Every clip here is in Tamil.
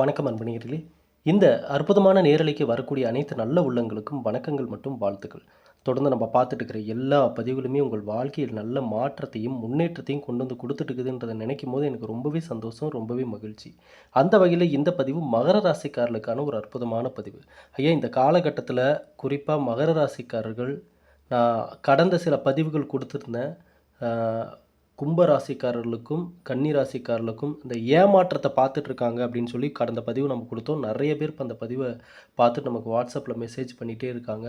வணக்கம் அன்பணியர்களே இந்த அற்புதமான நேரலைக்கு வரக்கூடிய அனைத்து நல்ல உள்ளங்களுக்கும் வணக்கங்கள் மற்றும் வாழ்த்துக்கள். தொடர்ந்து நம்ம பார்த்துட்டு இருக்கிற எல்லா பதிவுகளுமே உங்கள் வாழ்க்கையில் நல்ல மாற்றத்தையும் முன்னேற்றத்தையும் கொண்டு வந்து கொடுத்துட்டுருக்குதுன்றதை நினைக்கும் போது எனக்கு ரொம்பவே சந்தோஷம் ரொம்பவே மகிழ்ச்சி. அந்த வகையில் இந்த பதிவு மகர ராசிக்காரர்களுக்கான ஒரு அற்புதமான பதிவு. ஐயா இந்த காலகட்டத்தில் குறிப்பாக மகர ராசிக்காரர்கள் நான் கடந்த சில பதிவுகள் கொடுத்துருந்தேன். கும்பராசிக்காரர்களுக்கும் கும்ப ராசிக்காரர்களுக்கும் கன்னி இந்த ஏமாற்றத்தை பார்த்துட்டு இருக்காங்க அப்படின்னு சொல்லி கடந்த பதிவு நம்ம கொடுத்தோம். நிறைய பேர் இப்போ அந்த பதிவை பார்த்துட்டு நமக்கு வாட்ஸ்அப்பில் மெசேஜ் பண்ணிகிட்டே இருக்காங்க.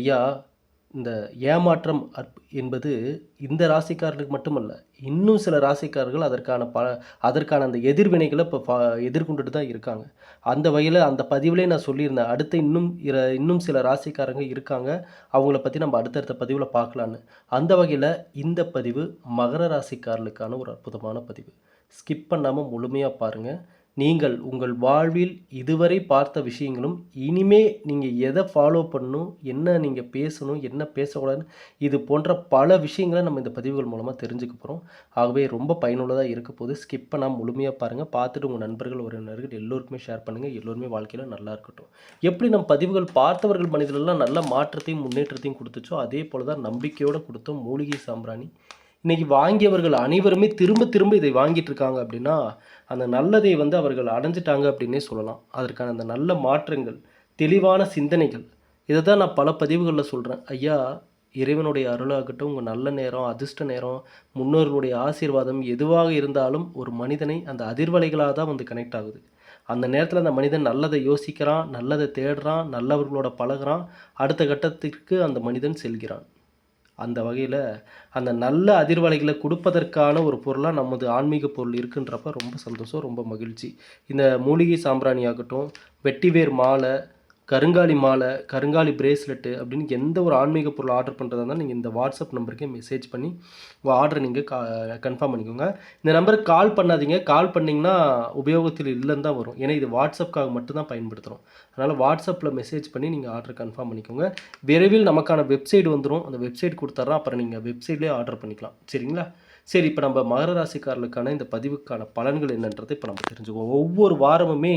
ஐயா இந்த ஏமாற்றம் என்பது இந்த ராசிக்காரர்களுக்கு மட்டுமல்ல இன்னும் சில ராசிக்காரர்கள் அதற்கான ப அதற்கான அந்த எதிர்வினைகளை இப்போ பா எதிர்கொண்டுட்டு தான் இருக்காங்க. அந்த வகையில் அந்த பதிவிலே நான் சொல்லியிருந்தேன் அடுத்து இன்னும் இன்னும் சில ராசிக்காரங்க இருக்காங்க அவங்கள பற்றி நம்ம அடுத்தடுத்த பதிவில் பார்க்கலான்னு. அந்த வகையில் இந்த பதிவு மகர ராசிக்காரர்களுக்கான ஒரு அற்புதமான பதிவு. ஸ்கிப் பண்ணாமல் முழுமையாக பாருங்கள் நீங்கள் உங்கள் வாழ்வில் இதுவரை பார்த்த விஷயங்களும் இனிமே நீங்கள் எதை ஃபாலோ பண்ணணும் என்ன நீங்கள் பேசணும் என்ன பேசக்கூடாதுன்னு இது போன்ற பல விஷயங்களை நம்ம இந்த பதிவுகள் மூலமாக தெரிஞ்சுக்க போகிறோம் ஆகவே ரொம்ப பயனுள்ளதாக இருக்க போது ஸ்கிப் பண்ணாமல் முழுமையாக பாருங்கள் பார்த்துட்டு உங்கள் நண்பர்கள் உறவினர்கள் எல்லோருக்குமே ஷேர் பண்ணுங்கள் எல்லோருமே வாழ்க்கையில் நல்லா இருக்கட்டும். எப்படி நம்ம பதிவுகள் பார்த்தவர்கள் மனிதர்கள்லாம் நல்ல மாற்றத்தையும் முன்னேற்றத்தையும் கொடுத்துச்சோ அதே போல் தான் நம்பிக்கையோடு கொடுத்தோம் மூலிகை சாம்பிராணி. இன்னைக்கு வாங்கியவர்கள் அனைவருமே திரும்ப திரும்ப இதை வாங்கிட்டு இருக்காங்க அப்படின்னா அந்த நல்லதை வந்து அவர்கள் அடைஞ்சிட்டாங்க அப்படின்னே சொல்லலாம். அதற்கான அந்த நல்ல மாற்றங்கள் தெளிவான சிந்தனைகள் இதை தான் நான் பல பதிவுகளில் சொல்கிறேன் ஐயா இறைவனுடைய அருளாகட்டும் உங்கள் நல்ல நேரம் அதிர்ஷ்ட நேரம் முன்னோர்களுடைய ஆசீர்வாதம் எதுவாக இருந்தாலும் ஒரு மனிதனை அந்த அதிர்வலைகளாக தான் வந்து கனெக்ட் ஆகுது. அந்த நேரத்தில் அந்த மனிதன் நல்லதை யோசிக்கிறான் நல்லதை தேடுறான் நல்லவர்களோட பழகிறான் அடுத்த கட்டத்திற்கு அந்த மனிதன் செல்கிறான். அந்த வகையில் அந்த நல்ல அதிர்வலைகளை கொடுப்பதற்கான ஒரு பொருளாக நமது ஆன்மீக பொருள் இருக்குன்றப்ப ரொம்ப சந்தோஷம் ரொம்ப மகிழ்ச்சி. இந்த மூலிகை சாம்பிராணி ஆகட்டும் வெட்டிவேர் மாலை கருங்காலி மாலை கருங்காலி பிரேஸ்லெட்டு அப்படின்னு எந்த ஒரு ஆன்மீக பொருள் ஆர்டர் பண்ணுறதா இருந்தால் நீங்கள் இந்த வாட்ஸ்அப் நம்பருக்கே மெசேஜ் பண்ணி உங்கள் ஆர்டரை நீங்கள் கா கன்ஃபார்ம் பண்ணிக்கோங்க. இந்த நம்பருக்கு கால் பண்ணாதீங்க. கால் பண்ணிங்கன்னா உபயோகத்தில் இல்லைன்னு தான் வரும். ஏன்னா இது வாட்ஸ்அப்காக மட்டும்தான் பயன்படுத்துகிறோம் அதனால் வாட்ஸ்அப்பில் மெசேஜ் பண்ணி நீங்கள் ஆர்டர் கன்ஃபார்ம் பண்ணிக்கோங்க. விரைவில் நமக்கான வெப்சைட் வந்துடும் அந்த வெப்சைட் கொடுத்துட்றோம் அப்புறம் நீங்கள் வெப்சைட்லேயே ஆர்டர் பண்ணிக்கலாம். சரிங்களா? சரி இப்போ நம்ம மகர ராசிக்காரர்களுக்கான இந்த பதிவுக்கான பலன்கள் என்னன்றதை இப்போ நம்ம தெரிஞ்சுக்குவோம். ஒவ்வொரு வாரமுமே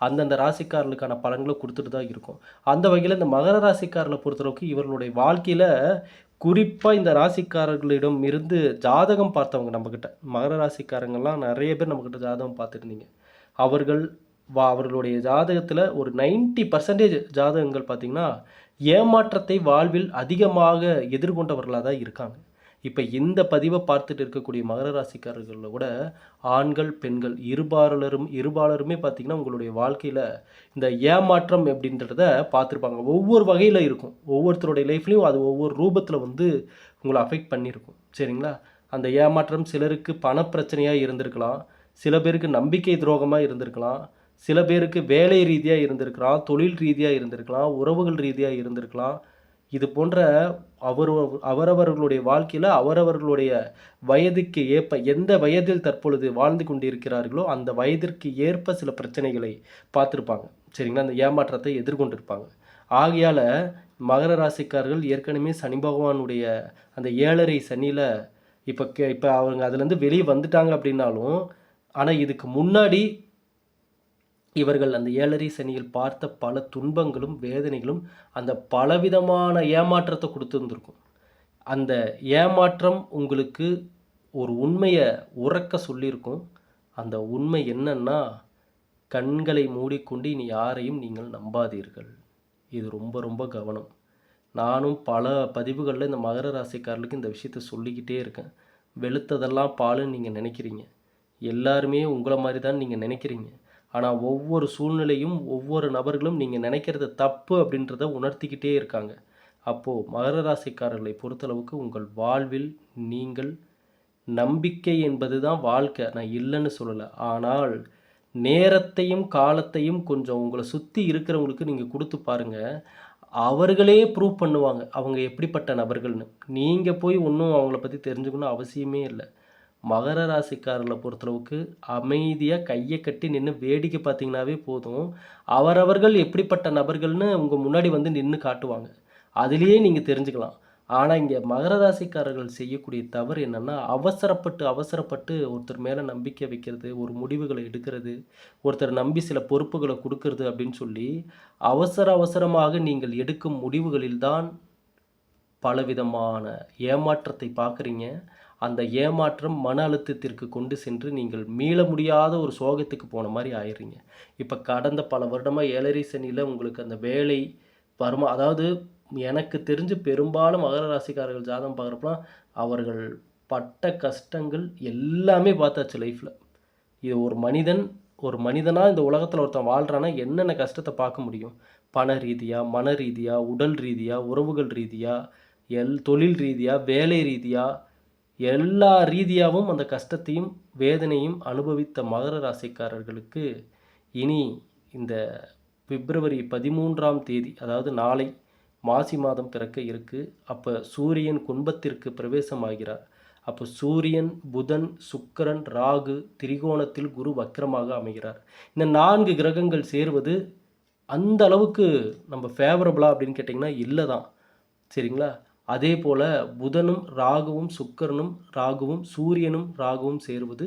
அந்தந்த ராசிக்காரர்களுக்கான பலன்களை கொடுத்துட்டு தான் இருக்கும். அந்த வகையில் இந்த மகர ராசிக்காரர்களை பொறுத்தளவுக்கு இவர்களுடைய வாழ்க்கையில் குறிப்பாக இந்த ராசிக்காரர்களிடம் இருந்து ஜாதகம் பார்த்தவங்க நம்மக்கிட்ட மகர ராசிக்காரங்கள்லாம் நிறைய பேர் நம்மக்கிட்ட ஜாதகம் பார்த்துருந்தீங்க அவர்கள் வா அவர்களுடைய ஜாதகத்தில் ஒரு 90% பர்சன்டேஜ் ஜாதகங்கள் பார்த்திங்கன்னா ஏமாற்றத்தை வாழ்வில் அதிகமாக எதிர்கொண்டவர்களாக தான் இருக்காங்க. இப்போ இந்த பதிவை பார்த்துட்டு இருக்கக்கூடிய மகர ராசிக்காரர்களில் கூட ஆண்கள் பெண்கள் இருபாலரும் இருபாலருமே பார்த்திங்கன்னா உங்களுடைய வாழ்க்கையில் இந்த ஏமாற்றம் அப்படின்றத பார்த்துருப்பாங்க. ஒவ்வொரு வகையில் இருக்கும். ஒவ்வொருத்தருடைய லைஃப்லேயும் அது ஒவ்வொரு ரூபத்தில் வந்து உங்களை அஃபெக்ட் பண்ணியிருக்கும். சரிங்களா? அந்த ஏமாற்றம் சிலருக்கு பணப்பிரச்சனையாக இருந்திருக்கலாம். சில பேருக்கு நம்பிக்கை துரோகமாக இருந்திருக்கலாம். சில பேருக்கு வேலை ரீதியாக இருந்திருக்கலாம். தொழில் ரீதியாக இருந்திருக்கலாம். உறவுகள் ரீதியாக இருந்திருக்கலாம். இது போன்ற அவர் அவரவர்களுடைய வாழ்க்கையில் அவரவர்களுடைய வயதுக்கு ஏற்ப எந்த வயதில் தற்பொழுது வாழ்ந்து கொண்டிருக்கிறார்களோ அந்த வயதிற்கு ஏற்ப சில பிரச்சனைகளை பார்த்துருப்பாங்க. சரிங்களா? அந்த ஏமாற்றத்தை எதிர்கொண்டிருப்பாங்க. ஆகையால் மகர ராசிக்காரர்கள் ஏற்கனவே சனி பகவானுடைய அந்த ஏழரை சனியில் இப்போ கே இப்போ அவங்க அதுலேருந்து வெளியே வந்துட்டாங்க அப்படின்னாலும் ஆனால் இதுக்கு முன்னாடி இவர்கள் அந்த ஏழரை சனியில் பார்த்த பல துன்பங்களும் வேதனைகளும் அந்த பலவிதமான ஏமாற்றத்தை கொடுத்துருந்துருக்கும். அந்த ஏமாற்றம் உங்களுக்கு ஒரு உண்மையை உறக்க சொல்லியிருக்கும். அந்த உண்மை என்னன்னா கண்களை மூடிக்கொண்டு இனி யாரையும் நீங்கள் நம்பாதீர்கள். இது ரொம்ப ரொம்ப கவனம். நானும் பல பதிவுகளில் இந்த மகர ராசிக்காரர்களுக்கு இந்த விஷயத்த சொல்லிக்கிட்டே இருக்கேன். வெளுத்ததெல்லாம் பாலுன்னு நீங்கள் நினைக்கிறீங்க. எல்லாருமே உங்களை மாதிரி தான் நீங்கள் நினைக்கிறீங்க. ஆனால் ஒவ்வொரு சூழ்நிலையும் ஒவ்வொரு நபர்களும் நீங்கள் நினைக்கிறது தப்பு அப்படின்றத உணர்த்திக்கிட்டே இருக்காங்க. அப்போது மகர ராசிக்காரர்களை பொறுத்தளவுக்கு உங்கள் வாழ்வில் நீங்கள் நம்பிக்கை என்பது தான் வாழ்க்கை. நான் இல்லைன்னு சொல்லலை. ஆனால் நேரத்தையும் காலத்தையும் கொஞ்சம் உங்களை சுற்றி இருக்கிறவங்களுக்கு நீங்கள் கொடுத்து பாருங்கள் அவர்களே ப்ரூவ் பண்ணுவாங்க. அவங்க எப்படிப்பட்ட நபர்கள்னு. நீங்கள் போய் ஒன்றும் அவங்கள பற்றி தெரிஞ்சுக்கணும் அவசியமே இல்லை. மகர ராசிக்காரர்களை பொறுத்தளவுக்கு அமைதியாக கையை கட்டி நின்று வேடிக்கை பார்த்தீங்கன்னாவே போதும். அவரவர்கள் எப்படிப்பட்ட நபர்கள்னு உங்கள் முன்னாடி வந்து நின்று காட்டுவாங்க. அதுலேயே நீங்கள் தெரிஞ்சுக்கலாம். ஆனால் இங்கே மகர ராசிக்காரர்கள் செய்யக்கூடிய தவறு என்னென்னா அவசரப்பட்டு அவசரப்பட்டு ஒருத்தர் மேலே நம்பிக்கை வைக்கிறது ஒரு முடிவுகளை எடுக்கிறது ஒருத்தர் நம்பி சில பொறுப்புகளை கொடுக்கறது அப்படின்னு சொல்லி அவசர அவசரமாக நீங்கள் எடுக்கும் முடிவுகளில்தான் பலவிதமான ஏமாற்றத்தை பார்க்குறீங்க. அந்த ஏமாற்றம் மன அழுத்தத்திற்கு கொண்டு சென்று நீங்கள் மீள முடியாத ஒரு சோகத்துக்கு போன மாதிரி ஆயிடுறீங்க. இப்போ கடந்த பல வருடமாக ஏழரை சனியில் உங்களுக்கு அந்த வேலை வருமா அதாவது எனக்கு தெரிஞ்சு பெரும்பாலும் மகர ராசிக்காரர்கள் ஜாதகம் பார்க்குறப்பலாம் அவர்கள் பட்ட கஷ்டங்கள் எல்லாமே பார்த்தாச்சு லைஃப்பில் இது ஒரு மனிதன் ஒரு மனிதனாக இந்த உலகத்தில் ஒருத்தன் வாழ்கிறான்னா என்னென்ன கஷ்டத்தை பார்க்க முடியும்? பண ரீதியாக மன ரீதியாக உடல் ரீதியாக உறவுகள் ரீதியாக எல் தொழில் ரீதியாக வேலை ரீதியாக எல்லா ரீதியாகவும் அந்த கஷ்டத்தையும் வேதனையும் அனுபவித்த மகர ராசிக்காரர்களுக்கு இனி இந்த பிப்ரவரி பதிமூன்றாம் தேதி அதாவது நாளை மாசி மாதம் பிறக்க இருக்கு. அப்போ சூரியன் குன்பத்திற்கு பிரவேசமாகிறார். அப்போ சூரியன் புதன் சுக்கிரன் ராகு திரிகோணத்தில் குரு வக்கரமாக அமைகிறார். இந்த நான்கு கிரகங்கள் சேர்வது அந்த அளவுக்கு நம்ம ஃபேவரபுளா அப்படின்னு கேட்டிங்கன்னா இல்லை தான் சரிங்களா? அதே போல் புதனும் ராகுவும் சுக்கரனும் ராகுவும் சூரியனும் ராகுவும் சேருவது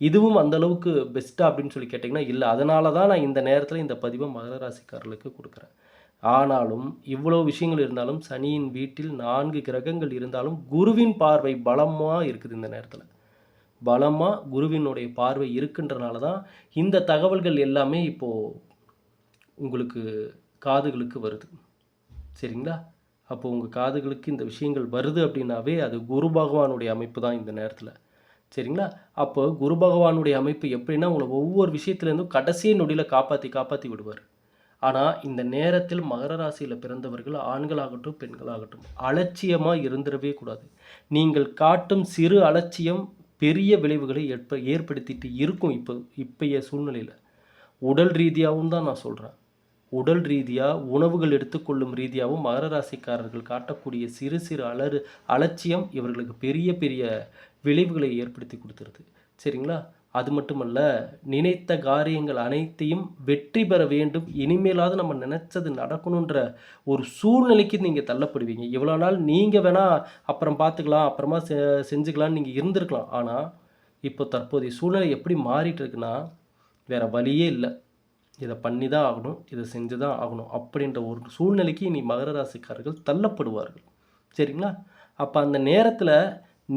இதுவும் அந்த அளவுக்கு பெஸ்ட்டாக அப்படின்னு சொல்லி கேட்டிங்கன்னா இல்லை. அதனால தான் நான் இந்த நேரத்தில் இந்த பதிவை மகர ராசிக்காரர்களுக்கு கொடுக்குறேன். ஆனாலும் இவ்வளோ விஷயங்கள் இருந்தாலும் சனியின் வீட்டில் நான்கு கிரகங்கள் இருந்தாலும் குருவின் பார்வை பலமாக இருக்குது இந்த நேரத்தில். பலமாக குருவினுடைய பார்வை இருக்குன்றனால தான் இந்த தகவல்கள் எல்லாமே இப்போது உங்களுக்கு காதுகளுக்கு வருது. சரிங்களா? அப்போ உங்கள் காதுகளுக்கு இந்த விஷயங்கள் வருது அப்படின்னாவே அது குரு பகவானுடைய அமைப்பு தான் இந்த நேரத்தில். சரிங்களா? அப்போ குரு பகவானுடைய அமைப்பு எப்படின்னா உங்களை ஒவ்வொரு விஷயத்துலேருந்தும் கடைசி நொடியில் காப்பாற்றி காப்பாற்றி விடுவார். ஆனால் இந்த நேரத்தில் மகர ராசியில் பிறந்தவர்கள் ஆண்களாகட்டும் பெண்களாகட்டும் அலட்சியமாக இருந்துடவே கூடாது. நீங்கள் காட்டும் சிறு அலட்சியம் பெரிய விளைவுகளை ஏற்ப ஏற்படுத்திட்டு இருக்கும் இப்போ இப்பைய சூழ்நிலையில். உடல் ரீதியாகவும் தான் நான் சொல்கிறேன் உடல் ரீதியாக உணவுகள் எடுத்துக்கொள்ளும் ரீதியாகவும் மகர ராசிக்காரர்கள் காட்டக்கூடிய சிறு சிறு அலறு அலட்சியம் இவர்களுக்கு பெரிய பெரிய விளைவுகளை ஏற்படுத்தி கொடுத்துருது. சரிங்களா? அது மட்டுமல்ல நினைத்த காரியங்கள் அனைத்தையும் வெற்றி பெற வேண்டும். இனிமேலாவது நம்ம நினச்சது நடக்கணுன்ற ஒரு சூழ்நிலைக்கு நீங்கள் தள்ளப்படுவீங்க. இவ்வளோ நாள் நீங்கள் வேணால் அப்புறம் பார்த்துக்கலாம் அப்புறமா செ செஞ்சுக்கலாம்னு நீங்கள் இருந்திருக்கலாம். ஆனால் இப்போ தற்போதைய சூழ்நிலை எப்படி மாறிட்டு இருக்குன்னா வேறு வழியே இல்லை. இதை பண்ணி தான் ஆகணும் இதை செஞ்சு தான் ஆகணும் அப்படின்ற ஒரு சூழ்நிலைக்கு இனி மகர ராசிக்காரர்கள் தள்ளப்படுவார்கள். சரிங்களா? அப்போ அந்த நேரத்தில்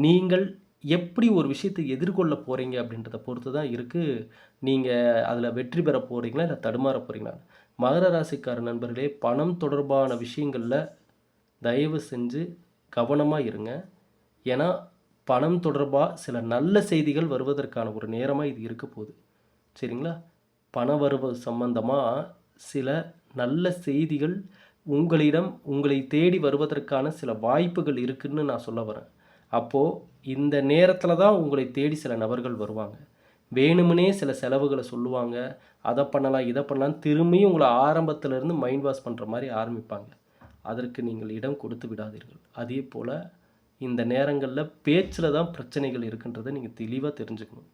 நீங்கள் எப்படி ஒரு விஷயத்தை எதிர்கொள்ள போகிறீங்க அப்படின்றத பொறுத்து தான் இருக்குது நீங்கள் அதில் வெற்றி பெற போகிறீங்களா இல்லை தடுமாற போகிறீங்களா மகர ராசிக்கார நண்பர்களே பணம் தொடர்பான விஷயங்களில் தயவு செஞ்சு கவனமாக இருங்க. ஏன்னா பணம் தொடர்பாக சில நல்ல செய்திகள் வருவதற்கான ஒரு நேரமாக இது இருக்க போகுது சரிங்களா? பணவரவு சம்பந்தமாக சில நல்ல செய்திகள் உங்களிடம் உங்களை தேடி வருவதற்கான சில வாய்ப்புகள் இருக்குன்னு நான் சொல்ல வரேன். அப்போது இந்த நேரத்தில் தான் உங்களை தேடி சில நபர்கள் வருவாங்க. வேணுமுனே சில செலவுகளை சொல்லுவாங்க. அதை பண்ணலாம் இதை பண்ணலாம் திரும்பியும் உங்களை ஆரம்பத்திலேருந்து மைண்ட் வாஷ் பண்ணுற மாதிரி ஆரம்பிப்பாங்க. அதற்கு நீங்கள் இடம் கொடுத்து விடாதீர்கள். அதே போல் இந்த நேரங்களில் பேச்சில் தான் பிரச்சனைகள் இருக்குன்றதை நீங்கள் தெளிவாக தெரிஞ்சுக்கணும்.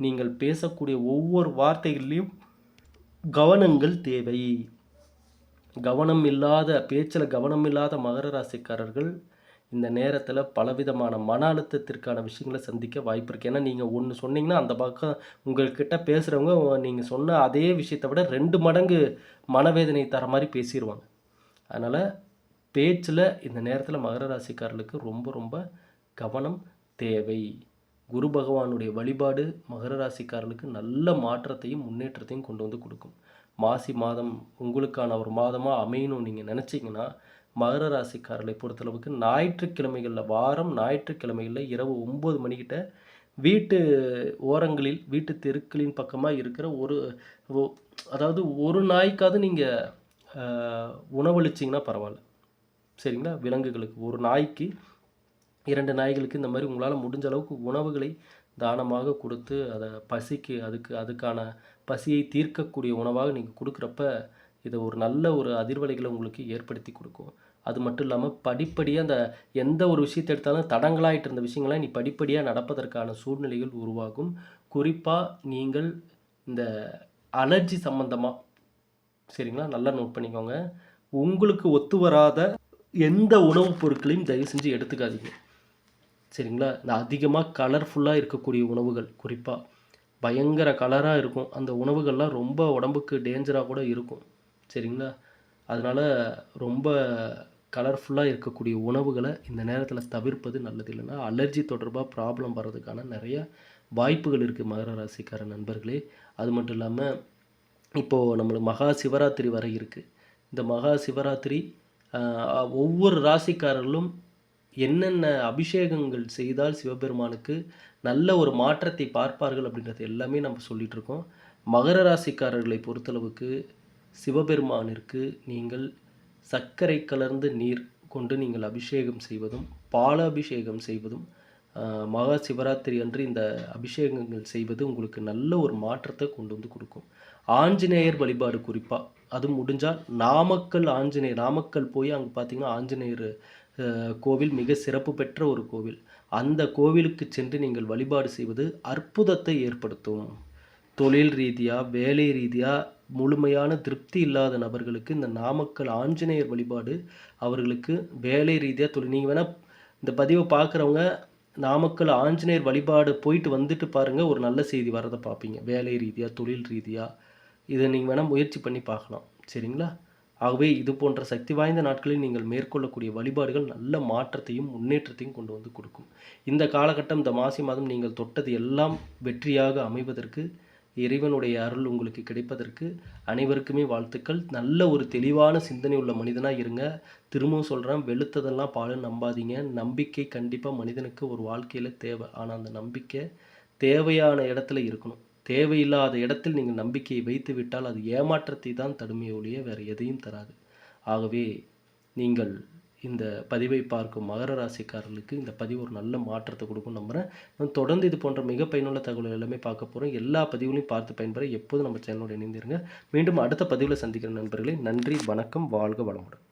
நீங்கள் பேசக்கூடிய ஒவ்வொரு வார்த்தைகள்லையும் கவனங்கள் தேவை. கவனம் இல்லாத பேச்சில் கவனம் இல்லாத மகர ராசிக்காரர்கள் இந்த நேரத்தில் பலவிதமான மன அழுத்தத்திற்கான விஷயங்களை சந்திக்க வாய்ப்பு இருக்குது ஏன்னா நீங்கள் ஒன்று சொன்னீங்கன்னா அந்த பக்கம் உங்கள்கிட்ட பேசுகிறவங்க நீங்கள் சொன்ன அதே விஷயத்தை விட ரெண்டு மடங்கு மனவேதனை தர மாதிரி பேசிடுவாங்க அதனால் பேச்சில் இந்த நேரத்தில் மகர ராசிக்காரர்களுக்கு ரொம்ப ரொம்ப கவனம் தேவை. குரு பகவானுடைய வழிபாடு மகர ராசிக்காரர்களுக்கு நல்ல மாற்றத்தையும் முன்னேற்றத்தையும் கொண்டு வந்து கொடுக்கும். மாசி மாதம் உங்களுக்கான ஒரு மாதமாக அமையணும் நீங்கள் நினச்சிங்கன்னா மகர ராசிக்காரர்களை பொறுத்தளவுக்கு ஞாயிற்றுக்கிழமைகளில் வாரம் ஞாயிற்றுக்கிழமைகளில் இரவு ஒம்பது மணிக்கிட்ட வீட்டு ஓரங்களில் வீட்டு தெருக்களின் பக்கமாக இருக்கிற ஒரு அதாவது ஒரு நாய்க்காவது நீங்கள் உணவளிச்சிங்கன்னா பரவாயில்ல. சரிங்களா? விலங்குகளுக்கு ஒரு நாய்க்கு இரண்டு நாய்களுக்கு இந்த மாதிரி உங்களால் முடிஞ்ச அளவுக்கு உணவுகளை தானமாக கொடுத்து அதை பசிக்கு அதுக்கு அதுக்கான பசியை தீர்க்கக்கூடிய உணவாக நீங்கள் கொடுக்குறப்ப இதை ஒரு நல்ல ஒரு அதிர்வலைகளை உங்களுக்கு ஏற்படுத்தி கொடுக்கும். அது மட்டும் இல்லாமல் படிப்படியாக அந்த எந்த ஒரு விஷயத்தை எடுத்தாலும் தடங்களாயிட்டு இருந்த விஷயங்களாம் நீ படிப்படியாக நடப்பதற்கான சூழ்நிலைகள் உருவாகும். குறிப்பாக நீங்கள் இந்த அலர்ஜி சம்மந்தமாக சரிங்களா? நல்லா நோட் பண்ணிக்கோங்க. உங்களுக்கு ஒத்து வராத எந்த உணவுப் பொருட்களையும் தயவு செஞ்சு எடுத்துக்காதீங்க. சரிங்களா? இந்த அதிகமாக கலர்ஃபுல்லாக இருக்கக்கூடிய உணவுகள் குறிப்பாக பயங்கர கலராக இருக்கும். அந்த உணவுகள்லாம் ரொம்ப உடம்புக்கு டேஞ்சராக கூட இருக்கும். சரிங்களா? அதனால் ரொம்ப கலர்ஃபுல்லாக இருக்கக்கூடிய உணவுகளை இந்த நேரத்தில் தவிர்ப்பது நல்லது. இல்லைன்னா அலர்ஜி தொடர்பாக ப்ராப்ளம் வர்றதுக்கான நிறைய வாய்ப்புகள் இருக்குது மகர ராசிக்கார நண்பர்களே. அது மட்டும் இல்லாமல் இப்போது நம்மளுக்கு மகா சிவராத்திரி வர இருக்குது இந்த மகா சிவராத்திரி ஒவ்வொரு ராசிக்காரர்களும் என்னென்ன அபிஷேகங்கள் செய்தால் சிவபெருமானுக்கு நல்ல ஒரு மாற்றத்தை பார்ப்பார்கள் அப்படின்றது எல்லாமே நம்ம சொல்லிட்டு இருக்கோம். மகர ராசிக்காரர்களை பொறுத்தளவுக்கு சிவபெருமானிற்கு நீங்கள் சர்க்கரை கலர்ந்த நீர் கொண்டு நீங்கள் அபிஷேகம் செய்வதும் பால அபிஷேகம் செய்வதும் மகா சிவராத்திரி அன்று இந்த அபிஷேகங்கள் செய்வது உங்களுக்கு நல்ல ஒரு மாற்றத்தை கொண்டு வந்து கொடுக்கும். ஆஞ்சநேயர் வழிபாடு குறிப்பாக அது முடிஞ்சால் நாமக்கல் ஆஞ்சநேயர் நாமக்கல் போய் அங்கே பார்த்தீங்கன்னா ஆஞ்சநேயர் கோவில் மிக சிறப்பு பெற்ற ஒரு கோவில். அந்த கோவிலுக்கு சென்று நீங்கள் வழிபாடு செய்வது அற்புதத்தை ஏற்படுத்தும். தொழில் ரீதியாக வேலை ரீதியாக முழுமையான திருப்தி இல்லாத நபர்களுக்கு இந்த நாமக்கல் ஆஞ்சநேயர் வழிபாடு அவர்களுக்கு வேலை ரீதியாக தொழில் நீங்கள் வேணால் இந்த பதிவை பார்க்குறவங்க நாமக்கல் ஆஞ்சநேயர் வழிபாடு போயிட்டு வந்துட்டு பாருங்கள் ஒரு நல்ல செய்தி வரதை பார்ப்பீங்க வேலை ரீதியாக தொழில் ரீதியாக இதை நீங்கள் வேணால் முயற்சி பண்ணி பார்க்கலாம் சரிங்களா? ஆகவே இது போன்ற சக்தி வாய்ந்த நாட்களில் நீங்கள் மேற்கொள்ளக்கூடிய வழிபாடுகள் நல்ல மாற்றத்தையும் முன்னேற்றத்தையும் கொண்டு வந்து கொடுக்கும். இந்த காலகட்டம் இந்த மாசி மாதம் நீங்கள் தொட்டது எல்லாம் வெற்றியாக அமைவதற்கு இறைவனுடைய அருள் உங்களுக்கு கிடைப்பதற்கு அனைவருக்குமே வாழ்த்துக்கள். நல்ல ஒரு தெளிவான சிந்தனை உள்ள மனிதனாக இருங்க. திரும்பவும் சொல்கிறேன் வெளுத்ததெல்லாம் பாலும் நம்பாதீங்க. நம்பிக்கை கண்டிப்பாக மனிதனுக்கு ஒரு வாழ்க்கையில் தேவை. ஆனால் அந்த நம்பிக்கை தேவையான இடத்துல இருக்கணும். தேவையில்லாத இடத்தில் நீங்கள் நம்பிக்கையை வைத்து விட்டால் அது ஏமாற்றத்தை தான் தடுமையை ஒழிய வேறு எதையும் தராது. ஆகவே நீங்கள் இந்த பதிவை பார்க்கும் மகர ராசிக்காரர்களுக்கு இந்த பதிவு ஒரு நல்ல மாற்றத்தை கொடுக்கும் நம்புகிறேன் நான் தொடர்ந்து இது போன்ற மிக பயனுள்ள தகவல்கள் எல்லாமே பார்க்க போகிறோம் எல்லா பதிவுகளையும் பார்த்து பயன்பெற எப்போதும் நம்ம சேனலோட இணைந்திருங்க. மீண்டும் அடுத்த பதிவில் சந்திக்கிற நண்பர்களே நன்றி வணக்கம் வாழ்க வளமுடன்.